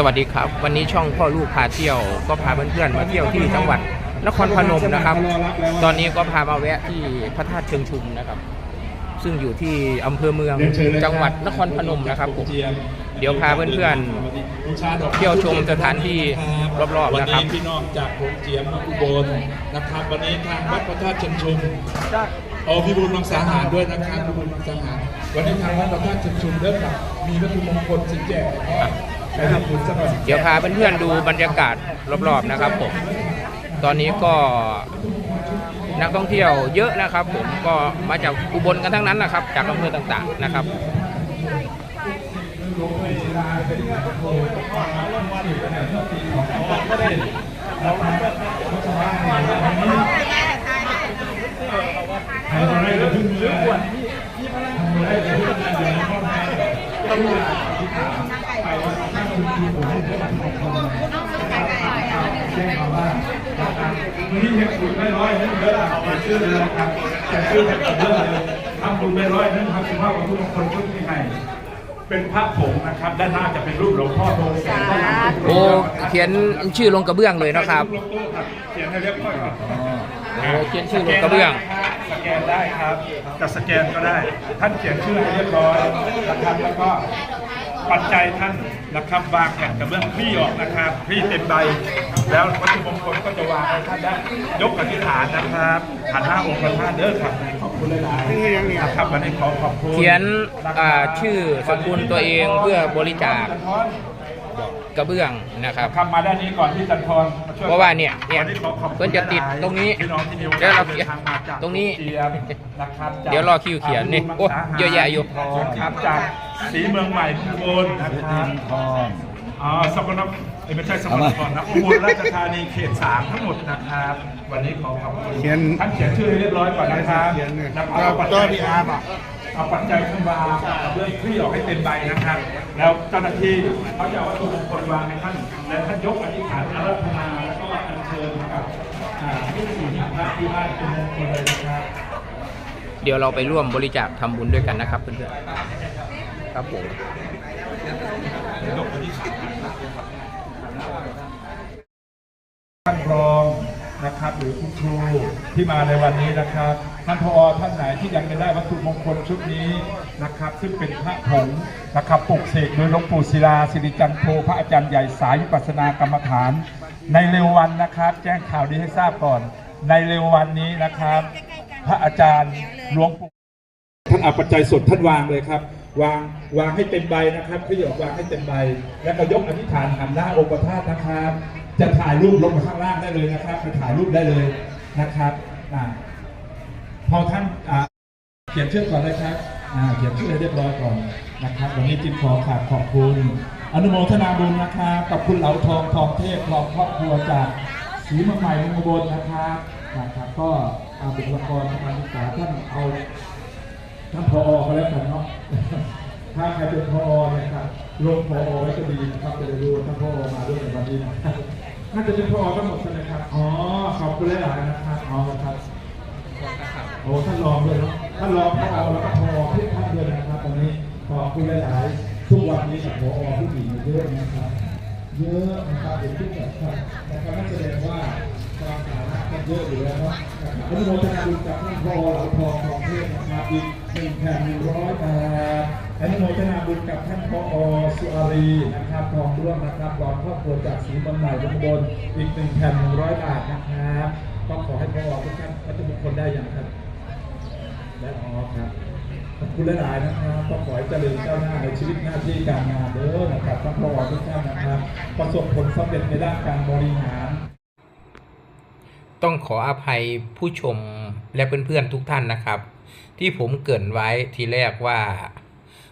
สวัสดีครับ วันนี้ช่องพ่อลูกพาเที่ยวก็พาเพื่อนๆมาเที่ยวที่จังหวัดนครพนมนะครับ ตอนนี้ก็พามาแวะที่พระธาตุเชิงชุมนะครับ ซึ่งอยู่ที่อำเภอเมืองจังหวัดนครพนมนะครับผมเดี๋ยวพาเพื่อนๆเที่ยวชมสถานที่รอบๆนะครับวันนี้พี่น้องจากโขงเจียมมาอุบลนะครับวันนี้ทางวัดพระธาตุเชิงชุมโอ้พี่บุญมังสาหารด้วยนะครับพี่บุญมังสาหารวันนี้ทางวัดพระธาตุเชิงชุมเริ่มกับมีวัตถุมงคลสินแจก นะครับเดี๋ยวพาเพื่อนๆดูบรรยากาศรอบๆนะครับผม ตอนนี้ก็นักท่องเที่ยวเยอะนะครับ ผมก็มาจากอุบลกันทั้งนั้นนะครับ จากอำเภอต่างๆนะครับใครมาได้ ก็พึ่งเลยวันนี้เห็นคุณไม่ร้อยนั่นเยอะเอาไปชื่อเลยนะครับแต่ชื่อแต่เยอะเลยทำคุณไม่ร้อยนั่นทำสุภาพของทุกคนชุดที่ให้เป็นพระผงนะครับด้านหน้าจะเป็นรูปหลวงพ่อโตแสนด้านหลังเป็นโอ้เขียนชื่อลงกระเบื้องเลยนะครับรูปโต๊ะครับเขียนให้เรียบร้อยก่อนโอ้เขียนชื่อลงกระเบื้องสแกนได้ครับจะสแกนก็ได้ ท่านเขียนชื่อให้เรียบร้อยนะครับแล้วก็ปัจจัยท่าน นะครับวางแผ่นกระเบื้องคลี่ออกนะครับคลี่เต็มใบ แล้ววัตถุมงคลก็จะวางให้ท่านได้ยกอธิษฐานนะครับหันหน้าองค์พระธาตุเด้อครับขอบคุณหลายๆนะครับวันนี้ขอขอบคุณเขียนอ่าชื่อสกุลตัวเองเพื่อบริจาคกระเบื้องนะครับคำมาด้านนี้ก่อนที่จันทรมาช่วยเพราะว่าเนี่ยเนี่ยวัขอขอบคุณเพิ่นจะติดตรงนี้พี่น้องที่มีโอกาสเดี๋ยวเราเขียนดิทมาจากตรงนี้เจียมนะครับจากเดี๋ยวรอคิวเขียนนี่โอ้เยอะแยะอยู่ครับจาก สีเมืองใหม่อุบลนะครับอ๋อสกลนครเอ้ยไม่ใช่สกลนครนะอุบลราชธานีเขตสามทั้งหมดนะครับ วันนี้ขอขอบคุณเขียน ท่านเขียนชื่อให้เรียบร้อยก่อนนะครับเขียนเนี่ยแล้วก็เอาปัจก็จัยพี่อาร์มอะ เอาปัจจัยขึ้นวางกับเรื่องคลี่ออกให้เต็มใบนะครับ แล้วเจ้าหน้าที่เขาจะเอาวัตถุมงคลวางให้ท่าน และท่านยกอธิษฐานอารัธนาแล้วก็อัญเชิญกับอ่าที่สี่ที่พระที่บ้านเป็นมงคลเลยนะครับ เดี๋ยวเราไปร่วมบริจาคทำบุญด้วยกันนะครับเพื่อนๆ ครับผมท่านรองนะครับหรือคุณครูที่มาในวันนี้นะครับ ท่านพอท่านไหนที่ยังไม่ได้วัตถุมงคลชุดนี้นะครับ ซึ่งเป็นพระผงนะครับปลุกเสกโดยหลวงปู่ศิลาสิริจันโทพระอาจารย์ใหญ่สายวิปัสสนากรรมฐาน ในเร็ววันนะครับ แจ้งข่าวดีให้ทราบก่อน ในเร็ววันนี้นะครับ พระอาจารย์หลวงปู่ท่านเอาปัจจัยสดท่านวางเลยครับ วางวางให้เต็มใบนะครับขยกวางให้เต็มใบ แล้วก็ยกอธิษฐานหันหน้าองค์พระธาตุนะครับ จะถ่ายรูปลงมาข้างล่างได้เลยนะครับไปถ่ายรูปได้เลยนะครับอ่าพอท่านอ่าเขียนชื่อก่อนเลยครับอ่าเขียนชื่อให้เรียบร้อยก่อนนะครับ วันนี้จิตขอขอบขอบคุณอนุโมทนาบุญนะครับกับคุณเหลาทองทองเทพพร้อมครอบครัวจากศรีเมืองใหม่เมืองอุบลนะครับนะครับก็เอาบุคลากรทางการศึกษาท่านเอา ท่านพอก็แล้วกันเนาะถ้าใครเป็นพอเนี่ยครับลงพอไว้ก็ดีนะครับจะได้รู้ว่าท่านพอมาด้วยในวันนี้นะน่าจะเป็นพอทั้งหมดใช่ไหมครับอ๋อขอบคุณหลายๆนะครับเอาละครับโอ้ท่านรองด้วยเนาะท่านรองพอแล้วก็พอทุกท่านด้วยนะครับตอนนี้ขอบคุณหลายๆทุกวันนี้กับพอผู้หญิงเยอะนะครับเยอะนะครับเห็นทุกแบบครับนะครับนั่นแสดงว่าความสามารถ ก็เยอะอยู่แล้วนะนะครับอนุโมทนาบุญกับท่านพ่อเหลาทองทองเทพนะครับอีกหนึ่งแผ่นหนึ่งร้อยบาทอนุโมทนาบุญกับท่านพอสุอารีนะครับทองร่วงนะครับรองครอบครัวจากศรีบรรใหม่บนบนอีกหนึ่งแผ่นหนึ่งร้อยบาทนะครับก็ขอให้พอทุกท่านวัตถุมงคลได้อย่างครับ และอ๋อครับขอบคุณหลายๆนะครับก็ขอให้เจริญก้าวหน้าในชีวิตหน้าที่การงานเด้อนะครับทั้งพอทุกท่านนะครับ ประสบผลสำเร็จในด้านการบริหาร ต้องขออภัยผู้ชมและเพื่อนๆทุกท่านนะครับ ที่ผมเกิ่นไว้ทีแรกว่า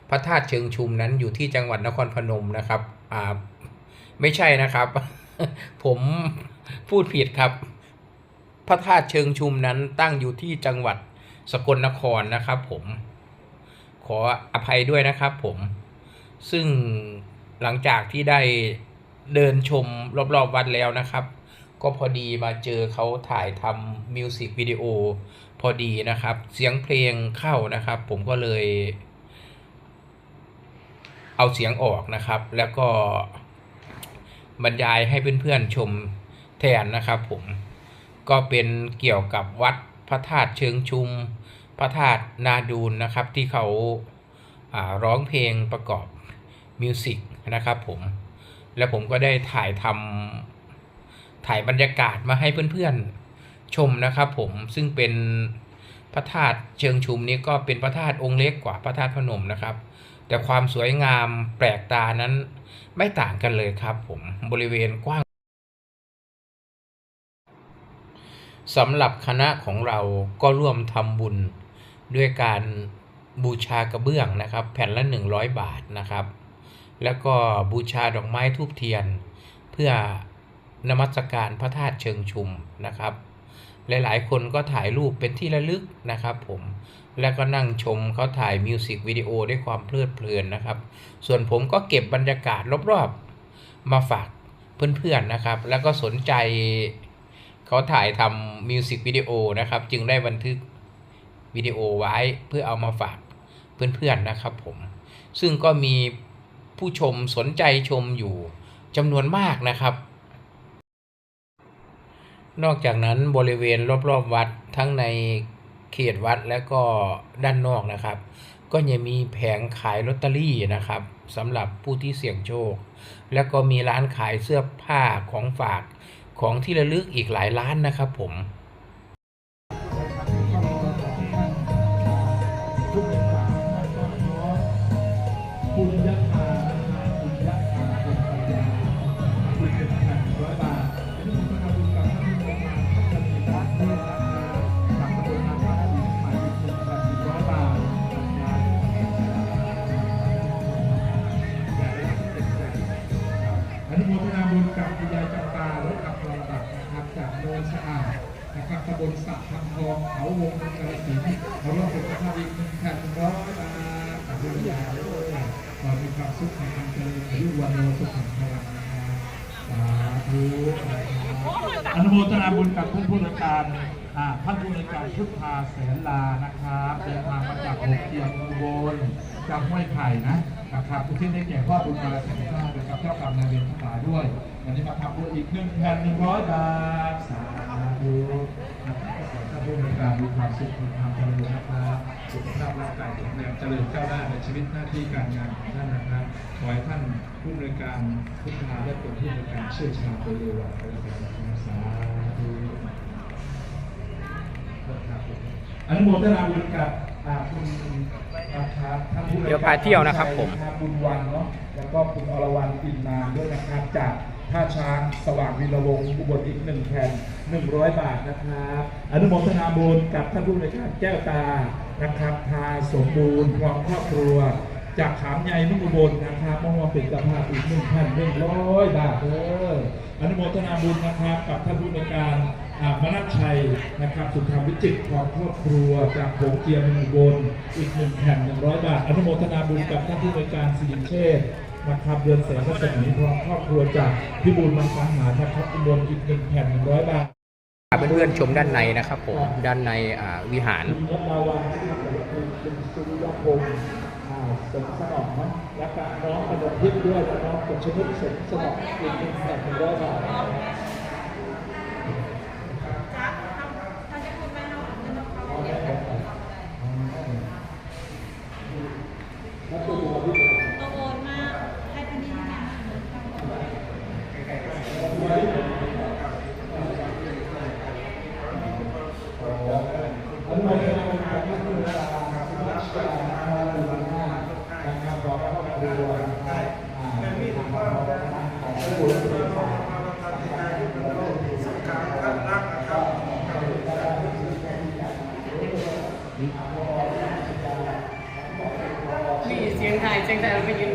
พระธาตุเชิงชุมนั้นอยู่ที่จังหวัดนครพนมนะครับอ่าไม่ใช่นะครับ ผมพูดผิดครับ พระธาตุเชิงชุมนั้นตั้งอยู่ที่จังหวัดสกลนครนะครับผม ขออภัยด้วยนะครับผม ซึ่งหลังจากที่ได้เดินชมรอบๆวัดแล้วนะครับ ก็พอดีมาเจอเขาถ่ายทำมิวสิกวิดีโอพอดีนะครับ เสียงเพลงเข้านะครับ ผมก็เลย เอาเสียงออกนะครับ แล้วก็บรรยายให้เพื่อนๆชมแทนนะครับผมก็เป็นเกี่ยวกับวัดพระธาตุเชิงชุม พระธาตุนาดูนนะครับ ที่เขาาร้องเพลงประกอบมิวสิกนะครับผม แล้วผมก็ได้ถ่ายทำ ถ่ายบรรยากาศมาให้เพื่อนๆชมนะครับผมซึ่งเป็นพระธาตุเชิงชุมนี้ก็เป็นพระธาตุองค์เล็กกว่าพระธาตุพนมนะครับ แต่ความสวยงามแปลกตานั้นไม่ต่างกันเลยครับผมบริเวณกว้างสำหรับคณะของเราก็ร่วมทำบุญด้วยการบูชากระเบื้องนะครับ แผ่นละ 100 บาทนะครับ แล้วก็บูชาดอกไม้ทูบเทียน เพื่อ นมัสการพระธาตุเชิงชุมนะครับ หลายๆ คนก็ถ่ายรูปเป็นที่ระลึกนะครับผมแล้วก็นั่งชมเขาถ่ายมิวสิกวิดีโอด้วยความเพลิดเพลินนะครับ ส่วนผมก็เก็บบรรยากาศรอบๆ มาฝากเพื่อนๆนะครับ แล้วก็สนใจเขาถ่ายทำมิวสิกวิดีโอนะครับ จึงได้บันทึกวิดีโอไว้เพื่อเอามาฝากเพื่อนๆนะครับผม ซึ่งก็มีผู้ชมสนใจชมอยู่จำนวนมากนะครับ นอกจากนั้นบริเวณรอบๆวัดทั้งในเขตวัดและก็ด้านนอกนะครับ ก็ยังมีแผงขายลอตเตอรี่นะครับสำหรับผู้ที่เสี่ยงโชค แล้วก็มีร้านขายเสื้อผ้าของฝากของที่ระลึกอีกหลายร้านนะครับผม วงกาฬสินธุ์เขาร่วมเป็นภาพอีกหนึ่งแผ่นร้อยบาทขอบคุณยาด้วยขอมีความสุขในการเจริญอายุวันโนสุขังพลังนะครับสาธุนะครับอนุโมทนาบุญกับท่านผู้ในวยการท่านผู้ในวยการพุทธาแสนลานะครับเดินทางมาจากหกเกียงอุบลจากห้วยไผ่นะนะครับทุกที่ได้แก่พ่อบุญมาแสนข้านะครับเจ้ากรรมนายเวรทั้งหลายด้วยวันนี้มาทำบุญอีกหนึ่งแผ่นหนึ่งร้อยบาทสาธุนะครับ ในวยการมีความสุขมีความเจริญนะครับสุขภาพร่างกายแข็งแรงเจริญก้าวหน้าในชีวิตหน้าที่การงานของท่านนะครับขอให้ท่านผู้ในวยการพุทธาได้เป็นผู้ในวยการเชี่ยวชาญโดยเร็ววันไปแล้วกันนะครับสาธุอนุโมทนาบุญกับอ่าคุณนะครับท่านผู้เดี๋ยวพาเที่ยวนะครับผมบุญวันเนาะแล้วก็คุณอรวรรณอินนามด้วยนะครับจากท่าช้างสว่างวิรวงศ์อุบลอีกหนึ่งแผ่น หนึ่งร้อยบาทนะครับ อนุโมทนาบุญกับท่านผู้ในวยการแก้วตานะครับพาสมบูรณ์พร้อมครอบครัว จากขามใหญ่นุ่งอุบลนะครับมองเป็นสภาพอีกหนึ่งพันหนึ่งร้อยบาทเอออนุโมทนาบุญนะครับกับท่านผู้ในวยการมนัชชัยนะครับสุธรรมวิจิตรของครอบครัวจากโขงเจียมนุ่งอุบลอีกหนึ่งแผ่นหนึ่งร้อยบาท อนุโมทนาบุญกับท่านผู้ในวยการสิริเชษนะครับเดือนแสนรัศมีพร้อมครอบครัวจากพิบูลมังสาหารนะครับอุบลอีกหนึ่งแผ่นหนึ่งร้อยบาทาเพื่อนๆชมด้านในนะครับผมด้านในอ่าวิหารคุณยศดาวันนะครับเป็นสุริยพงศ์อ่าสมสนองเนาะและก็น้องกระดกทิพย์ด้วยและน้องกฎชนุดสมสนองอีกหนึ่งแผ่นหนึ่งร้อยบาท มีเสียงไทยเสียงไทยเราไปยื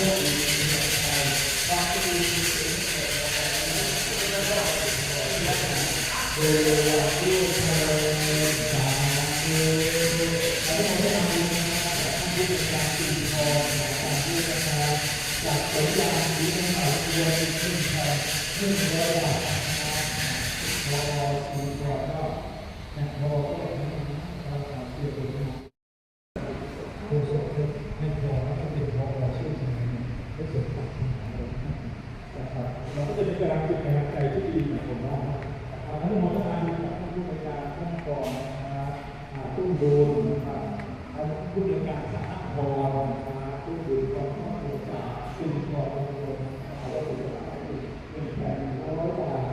นคุยกัน อ เราก็จะมีกำลังจิตกำลังใจที่ดีนะผมว่านะครับท่านมองทางกับท่านผู้บริการท่านกองนะครับอ่า ตู้ดูนนะครับท่านผู้บริการสหกรณ์นะครับตู้ดูนกองทุนบริการสิ่งของบริการอะไรต่างๆเป็นแผนร้อยบาท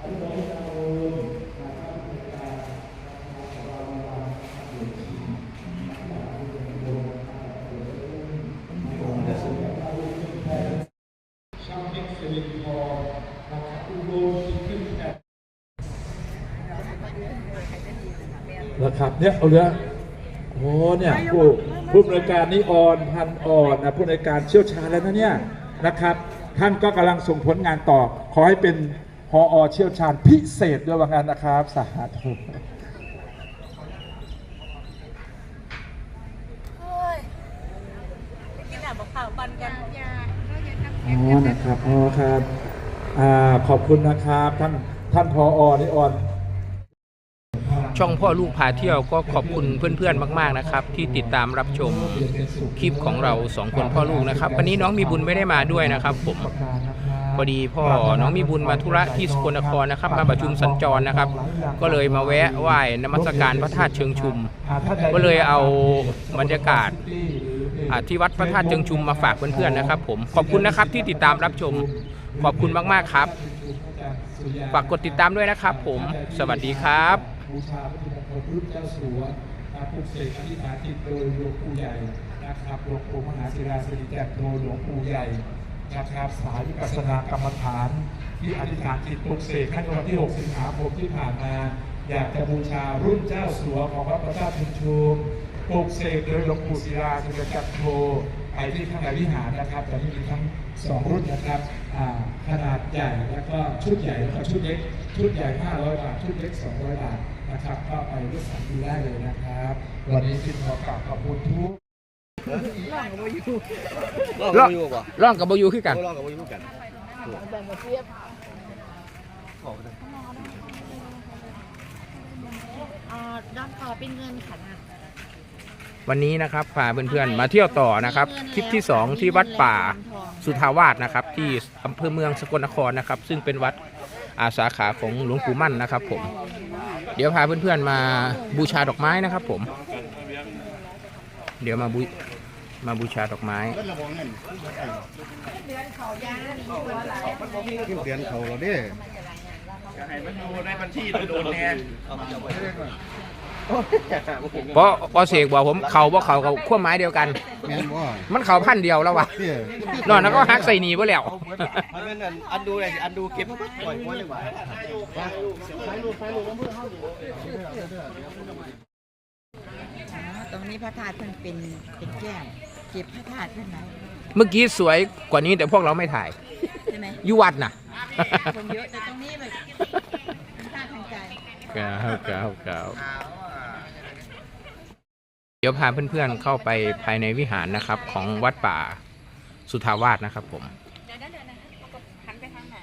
ท่านบริการโอนนะครับผู้บริการนะครับของเราในวันหนึ่งชิ้นนะครับผู้บริกาอนนะครับช่างเอ็กซ์เซลินพอนะครับอุโบสถขึ้นแทน นะครับเนี่ยเอาเรือโอ้เนี่ยผู้ผู้บริการนิออนพันอ่อนนะผู้บริการเชี่ยวชาญแล้วนะเนี่ยนะครับ ท่านก็กำลังส่งผลงานต่อ ขอให้เป็นพออเชี่ยวชาญพิเศษด้วยว่างั้นนะครับสาธุโอ้ยไปกินแบบบอกข่าวปันกันยาอ๋อนะครับอ๋อครับ อ่า ขอบคุณนะครับ ท่าน ท่านพออนิออน ช่องพ่อลูกพาเที่ยวก็ขอบคุณเพื่อนๆมาก ๆนะครับ ที่ติดตามรับชมคลิปของเราสองคนพ่อลูกนะครับ วันนี้น้องมีบุญไม่ได้มาด้วยนะครับ ผมพอดีพ่อน้องมีบุญมาธุระที่สกลนครนะครับ มาประชุมสัญจรนะครับ ก็เลยมาแวะไหว้นมัสการพระธาตุเชิงชุม ก็เลยเอาบรรยากาศที่วัดพระธาตุเชิงชุมมาฝากเพื่อนๆนะครับ ผมขอบคุณนะครับที่ติดตามรับชมขอบคุณมากๆครับฝากกดติดตามด้วยนะครับ ผมสวัสดีครับ บูชาพระพุทธมงคลรุ่นเจ้าสัวนะครับปลุกเสกอธิษฐานจิตโดยหลวงปู่ใหญ่นะครับหลวงปู่มหาศิลาสิริจันโทหลวงปู่ใหญ่นะครับสายวิปัสสนากรรมฐานที่อธิษฐานจิตปลุกเสกขั้นวันที่ 6 สิงหาคมที่ผ่านมา อยากจะบูชารุ่นเจ้าสัวของวัดพระธาตุชุมชุมปลุกเสกโดยหลวงปู่ศิลาสิริจันโทไปที่ข้างในวิหารนะครับแต่มีทั้งสองรุ่นนะครับขนาดใหญ่แล้วก็ชุดใหญ่แล้วก็ชุดเล็ก ชุดใหญ่ 500 บาท ชุดเล็ก 200 บาทนะครับก็ไปเลือกสรรดูได้เลยนะครับ วันนี้พิมพ์ขอกราบขอบคุณทุกลองกับอยู่ร่องอยู่ป่ะร่องกับบอยูคือกันลองกับอยู่กันอ่าด้านขอเป็นเงินค่ะนะวันนี้นะครับพาเพื่อนๆมาเที่ยวต่อนะครับคลิปที่ 2 ที่วัดป่าสุทาวาสนะครับ ที่อำเภอเมืองสกลนครนะครับ ซึ่งเป็นวัด อาสาขาของหลวงปู่มั่นนะครับผม เดี๋ยวพาเพื่อนๆมาบูชาดอกไม้นะครับผม เดี๋ยวมาบูมาบูชาดอกไม้เดือนเขาเราเด้ เพราะพอเสกบอกผมเขาบ่เขากับขั้วไม้เดียวกัน แม่นบ่มันเขาพันเดียวแล้ววะเตี้ยนอนแล้วก็ฮักใส่หนีไปแล้ว มันเป็นอันอันดูอะไรอันดูเก็บปล่อยไว้ดีกว่าตรงนี้พระธาตุเพิ่นเป็นเป็นแก้มเก็บพระธาตุเพิ่นไว้เมื่อกี้สวยกว่านี้แต่พวกเราไม่ถ่ายใช่ไหมอยุวัดน่ะ คนเยอะแต่ตรงนี้แบบพระธาตุทางใจครับครับครับ เดี๋ยวพาเพื่อนๆเข้าไปภายในวิหารนะครับ ของวัดป่าสุทาวาสนะครับผม เดี๋ยวนะเดี๋ยวนะหันไปทางไหน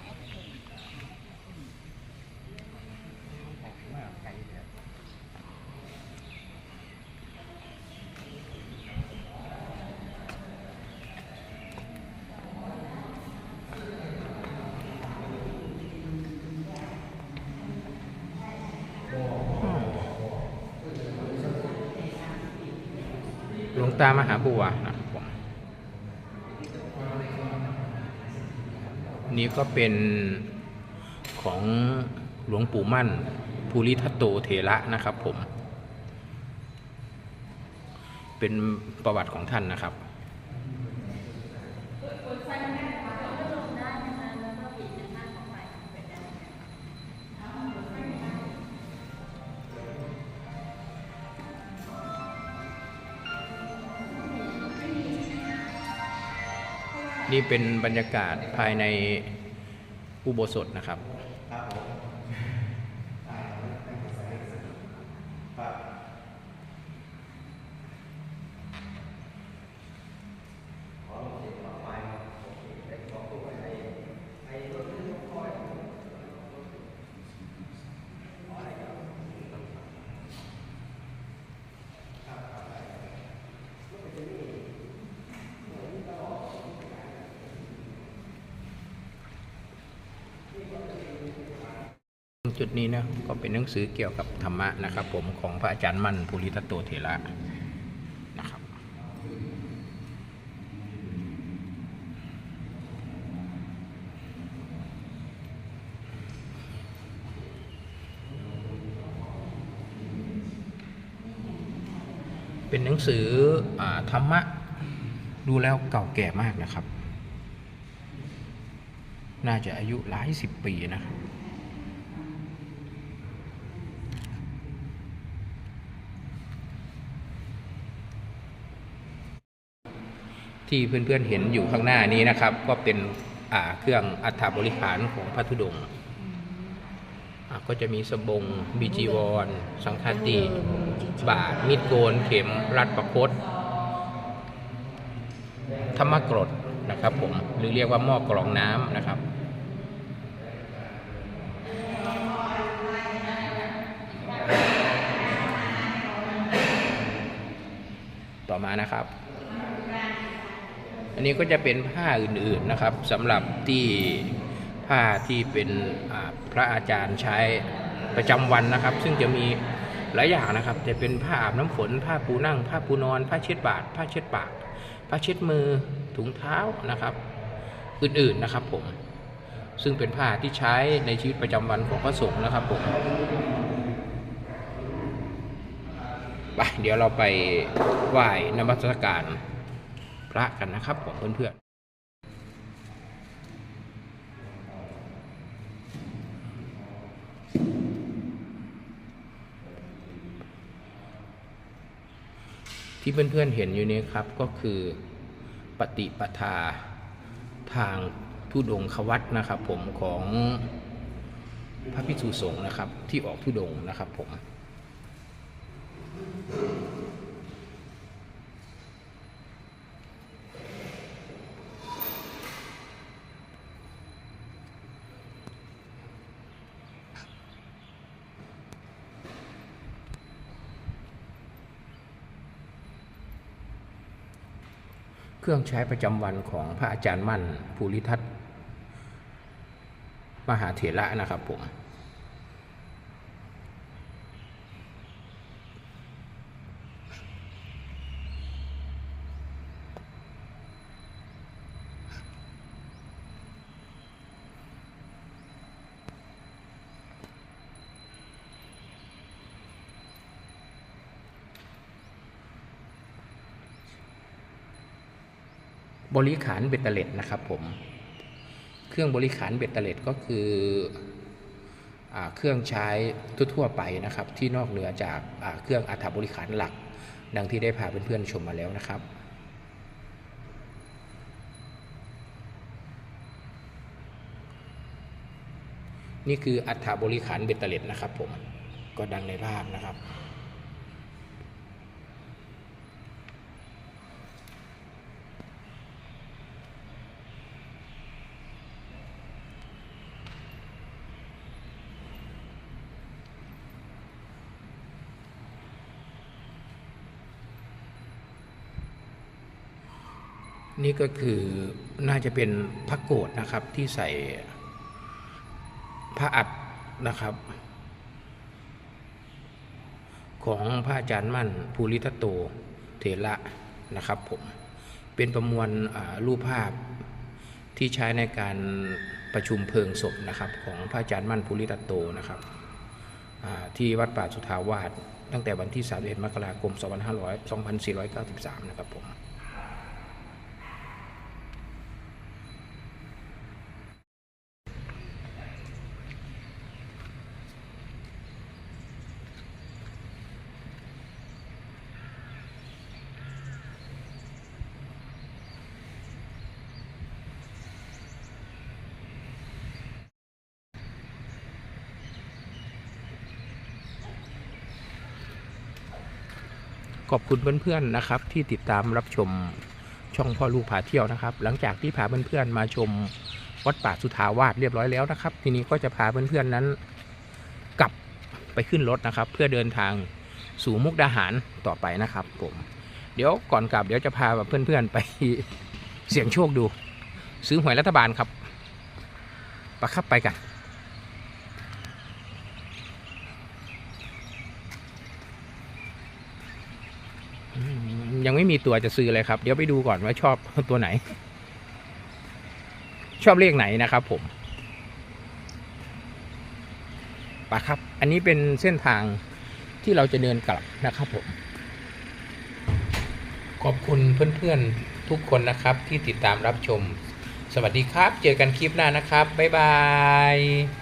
หลวงตามหาบัวนะครับผม นี่ ก็เป็นของหลวงปู่มั่นภูริทัตโตเถระนะครับผม เป็นประวัติของท่านนะครับนี่เป็นบรรยากาศภายใน อุโบสถนะครับ บนี้นะก็เป็นหนังสือเกี่ยวกับธรรมะนะครับ ผมของพระอาจารย์มั่นภูริทัตโตเถระนะครับเป็นหนังสืออธรรมะดูแล้วเก่าแก่มากนะครับ น่าจะอายุหลายสิบปีนะครับ ที่เพื่อนๆเห็นอยู่ข้างหน้านี้นะครับ ก็เป็นเครื่องอัฐบริหารของพระธุดงค์ก็จะมีสบงมีจีวร สังฆาติ บาทมีดโกน เข็มรัดประคตธรรมกรดนะครับผมหรือเรียกว่าหม้อกรองน้ำนะครับต่อมานะครับ อันนี้ก็จะเป็นผ้าอื่นๆนะครับสำหรับที่ผ้าที่เป็นพระอาจารย์ใช้ประจำวันนะครับ ซึ่งจะมีหลายอย่างนะครับจะเป็นผ้าอาบน้ำฝน ผ้าปูนั่ง ผ้าปูนอน ผ้าเช็ดบาทผ้าเช็ดปาก ผ้าเช็ดมือถุงเท้านะครับ อื่นๆนะครับผมซึ่งเป็นผ้าที่ใช้ในชีวิตประจำวันของพระสงฆ์นะครับผมไปเดี๋ยวเราไปไหว้นมัสการ พระกันนะครับผมเพื่อนๆที่เพื่อนๆเห็นอยู่นี้ครับก็คือปฏิปทาทางทุดงควัตนะครับผมของพระพิสุสงฆ์นะครับที่ออกทุดงนะครับผม รื่องใช้ประจำวันของพระอาจารย์มั่นภูริทัตมหาเถระนะครับผม บริขารเบ็ดเตล็ดนะครับผม เครื่องบริขารเบ็ดเตล็ดก็คืออเครื่องใช้ทั่วๆไปนะครับ ที่นอกเหนือจากเครื่องอัฐบริขารหลัก ดังที่ได้พาเพื่อนๆชมมาแล้วนะครับนี่คืออัฐบริขารเบ็ดเตล็ดนะครับผมก็ดังในภาพนะครับ นี่ก็คือน่าจะเป็นพระโกรธนะครับที่ใส่พระอัฐนะครับ ของพระอาจารย์มั่นภูริทัตโตเถระนะครับผมเป็นประมวลรูปภาพที่ใช้ในการประชุมเพลิงศพนะครับของพระอาจารย์มั่นภูริทัตโตนะครับที่วัดป่าสุทาวาสตั้งแต่วันที่ 31 มกราคม 2500 2493 นะครับผม ขอบคุณเพื่อนๆนะครับที่ติดตามรับชมช่องพ่อลูกพาเที่ยวนะครับ หลังจากที่พาเพื่อนๆมาชมวัดป่าสุทาวาสเรียบร้อยแล้วนะครับ ทีนี้ก็จะพาเพื่อนๆนั้น กลับไปขึ้นรถนะครับ เพื่อเดินทางสู่มุกดาหารต่อไปนะครับ ผม เดี๋ยวก่อนกลับเดี๋ยวจะพาเพื่อนๆไปเสี่ยงโชคดู ซื้อหวยรัฐบาลครับไปครับไปกัน ยังไม่มีตัวจะซื้อเลยครับ เดี๋ยวไปดูก่อนว่าชอบตัวไหน ชอบเลขไหนนะครับ ผมปะครับ อันนี้เป็นเส้นทางที่เราจะเดินกลับนะครับผม ขอบคุณเพื่อนๆทุกคนนะครับที่ติดตามรับชม สวัสดีครับ เจอกันคลิปหน้านะครับ บ๊ายบาย